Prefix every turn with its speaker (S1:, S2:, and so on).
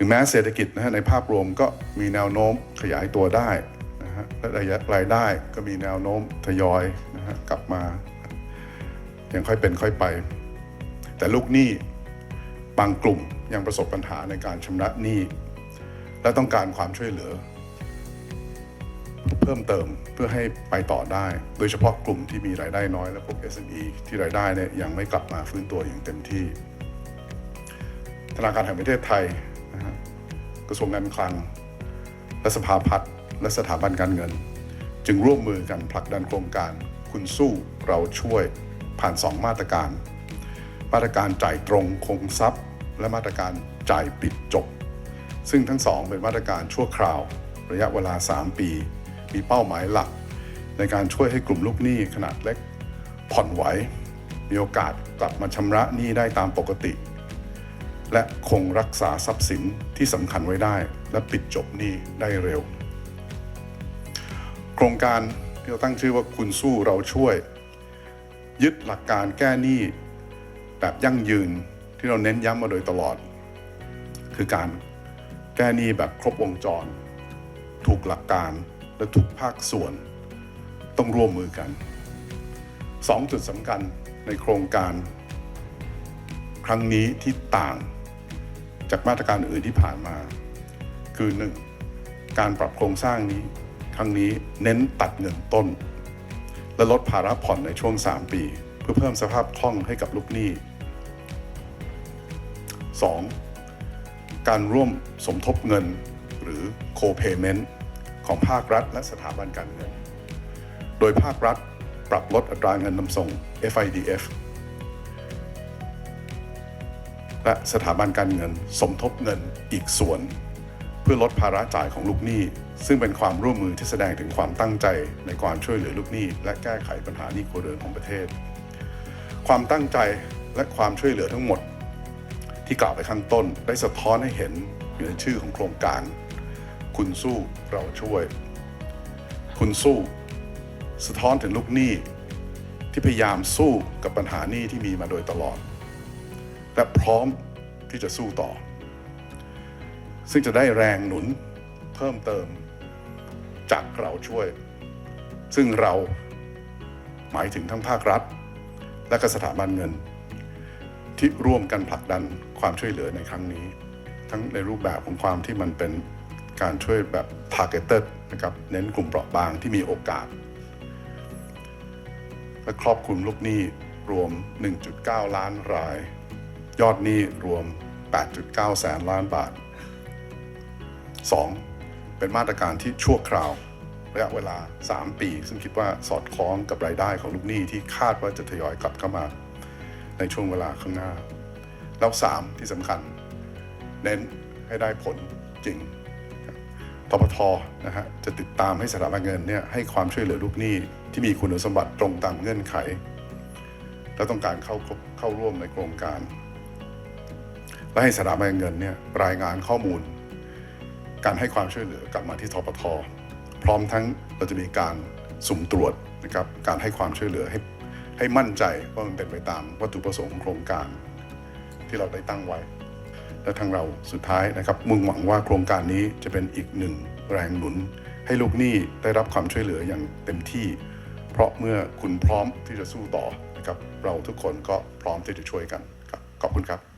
S1: ถึงแม้เศรษฐกิจนะฮะในภาพรวมก็มีแนวโน้มขยายตัวได้นะฮะและระยะรายได้ก็มีแนวโน้มทยอยนะฮะกลับมายังค่อยเป็นค่อยไป แต่ลูกหนี้บางกลุ่มยังประสบปัญหาในการชำระหนี้ และต้องการความช่วยเหลือ เพิ่มเติมเพื่อให้ไปต่อได้ โดยเฉพาะกลุ่มที่มีรายได้น้อยและพวก SME ที่รายได้เนี่ยยังไม่กลับมาฟื้นตัวอย่างเต็มที่ ธนาคารแห่งประเทศไทย กระทรวงการคลัง และสภาพัฒน์และสถาบันการเงิน จึงร่วมมือกันผลักดันโครงการ คุณสู้เราช่วยผ่าน 2 มาตรการ มาตรการจ่ายตรงคงทรัพย์ และมาตรการจ่ายปิดจบ ซึ่งทั้งสองเป็นมาตรการชั่วคราว ระยะเวลา 3 ปี มีเป้าหมายหลัก ในการช่วยให้กลุ่มลูกหนี้ขนาดเล็ก ผ่อนไหวมีโอกาสกลับมาชำระหนี้ได้ตามปกติ และคงรักษาทรัพย์สินที่สำคัญไว้ได้ และปิดจบหนี้ได้เร็ว โครงการที่เราตั้งชื่อว่าคุณสู้เราช่วย ยึดหลักการแก้หนี้แบบยั่งยืนที่เราเน้นย้ำมาโดยตลอด คือการแก้หนี้แบบครบวงจร ถูกหลักการและทุกภาคส่วนต้องร่วมมือกันสองจุดสำคัญในโครงการ ครั้งนี้ที่ต่าง จากมาตรการอื่นที่ผ่านมา คือ 1. การปรับโครงสร้างนี้ ครั้งนี้เน้นตัดเงินต้น และลดภาระผ่อนในช่วง 3 ปี เพื่อเพิ่มสภาพคล่องให้กับลูกหนี้ 2. การร่วมสมทบเงินหรือ co-payment ของภาครัฐและสถาบันการเงิน โดยภาครัฐปรับลดอัตราเงินนำส่ง FIDF และสถาบันการเงินสมทบเงินอีกส่วน เพื่อลดภาระจ่ายของลูกหนี้ ซึ่งเป็นความร่วมมือที่แสดงถึงความตั้งใจในการช่วยเหลือลูกหนี้ และแก้ไขปัญหาหนี้ครัวเรือนของประเทศ ความตั้งใจและความช่วยเหลือทั้งหมด ที่กล่าวไปข้างต้นได้สะท้อนให้เห็นอยู่ในชื่อของโครงการ คุณสู้เราช่วย คุณสู้ สะท้อนถึงลูกหนี้ ที่พยายามสู้กับปัญหาหนี้ที่มีมาโดยตลอด และพร้อม ที่จะสู้ต่อ ซึ่งจะได้แรงหนุนเพิ่มเติมจากเราช่วย ซึ่งเราหมายถึงทั้งภาครัฐ และก็สถาบันเงิน ที่ร่วมกันผลักดันความช่วยเหลือในครั้งนี้ ทั้งในรูปแบบของความที่มันเป็นการช่วยแบบ targeted นะครับเน้นกลุ่มเปราะบางที่มีโอกาส และครอบคลุมลูกหนี้รวม 1.9 ล้านราย ยอดหนี้รวม 8.9 แสนล้านบาท 2. เป็นมาตรการที่ชั่วคราวระยะเวลา 3 ปี ซึ่งคิดว่าสอดคล้องกับรายได้ของลูกหนี้ที่คาดว่าจะทยอยกลับเข้ามา ในช่วงเวลาข้างหน้า แล้ว 3 ที่สำคัญ เน้นให้ได้ผลจริงทปทนะฮะจะติดตามให้สถาบันเงินเนี่ยให้ความช่วยเหลือลูกหนี้ที่มีคุณสมบัติตรงตามเงื่อนไข และต้องการเข้าเข้าร่วมในโครงการ และให้สถาบันเงินเนี่ยรายงานข้อมูล การให้ความช่วยเหลือกลับมาที่ทปทพร้อมทั้งเราจะมีการสุ่มตรวจนะครับการให้ความช่วยเหลือให้ให้มั่นใจว่ามันเป็นไปตามวัตถุประสงค์ของโครงการที่เราได้ตั้งไว้ และทางเราสุดท้ายนะครับ มุ่งหวังว่าโครงการนี้จะเป็นอีกหนึ่งแรงหนุน ให้ลูกหนี้ได้รับความช่วยเหลืออย่างเต็มที่ เพราะเมื่อคุณพร้อมที่จะสู้ต่อนะครับเราทุกคนก็พร้อมที่จะช่วยกันครับขอบคุณครับ